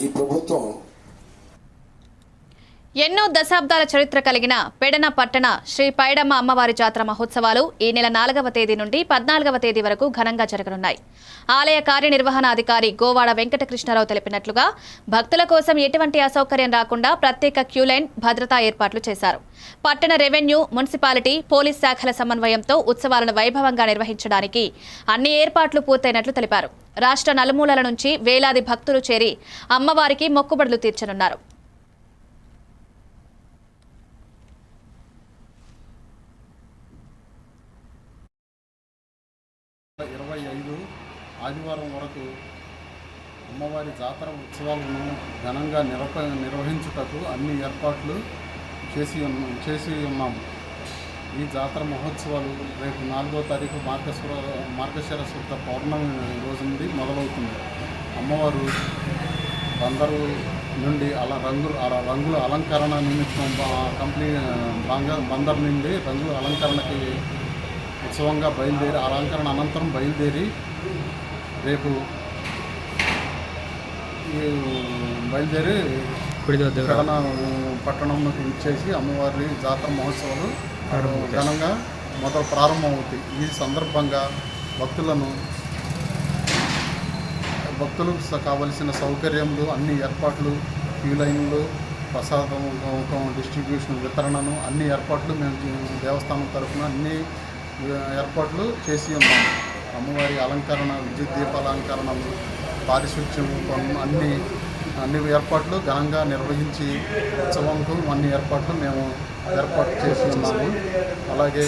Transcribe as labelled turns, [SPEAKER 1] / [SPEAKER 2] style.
[SPEAKER 1] ఈ ప్రభుత్వం
[SPEAKER 2] ఎన్నో దశాబ్దాల చరిత్ర కలిగిన పెడన పట్టణ శ్రీ పైడమ్మ అమ్మవారి జాతర మహోత్సవాలు ఈ నెల నాలుగవ తేదీ నుండి పద్నాలుగవ తేదీ వరకు ఘనంగా జరగనున్నాయి. ఆలయ కార్యనిర్వహణాధికారి గోవాడ వెంకటకృష్ణారావు తెలిపినట్లుగా భక్తుల కోసం ఎటువంటి అసౌకర్యం రాకుండా ప్రత్యేక క్యూలైన్ భద్రతా ఏర్పాట్లు చేశారు. పట్టణ రెవెన్యూ మున్సిపాలిటీ పోలీస్ శాఖల సమన్వయంతో ఉత్సవాలను వైభవంగా నిర్వహించడానికి అన్ని ఏర్పాట్లు పూర్తయినట్లు తెలిపారు. రాష్ట్ర నలుమూలల నుంచి వేలాది భక్తులు చేరి అమ్మవారికి మొక్కుబడులు తీర్చనున్నారు.
[SPEAKER 3] ఇరవై ఐదు ఆదివారం వరకు అమ్మవారి జాతర ఉత్సవాలను ఘనంగా నిర్వ నిర్వహించుటకు అన్ని ఏర్పాట్లు చేసి చేసి ఉన్నాము. ఈ జాతర మహోత్సవాలు రేపు నాలుగో తారీఖు మార్గశ్వర మార్గశిర శుద్ధ పౌర్ణమి రోజు నుండి మొదలవుతుంది. అమ్మవారు బందరు నుండి అలా రంగులు అలా రంగుల అలంకరణ నిమిత్తం కంప్లీట్ బందర్ నుండి రంగుల అలంకరణకి ఉత్సవంగా బయలుదేరి అలంకరణ అనంతరం బయలుదేరి రేపు బయలుదేరి కడన పట్టణంలో ఇచ్చేసి అమ్మవారి జాతర మహోత్సవాలు ఘనంగా మొదలు ప్రారంభమవుతాయి. ఈ సందర్భంగా భక్తులను భక్తులకు కావలసిన సౌకర్యములు అన్ని ఏర్పాట్లు క్యూ లైన్లు ప్రసాదం డిస్ట్రిబ్యూషన్ వితరణను అన్ని ఏర్పాట్లు మేము దేవస్థానం తరఫున అన్ని ఏర్పాట్లు చేసి ఉన్నాము అమ్మవారి అలంకరణ విద్యుత్ దీపాల అలంకరణలు పారిశుధ్యము పనులు అన్ని అన్ని ఏర్పాట్లు ఘనంగా నిర్వహించి ఉత్సవంకు అన్ని ఏర్పాట్లు మేము ఏర్పాటు చేసి ఉన్నాము. అలాగే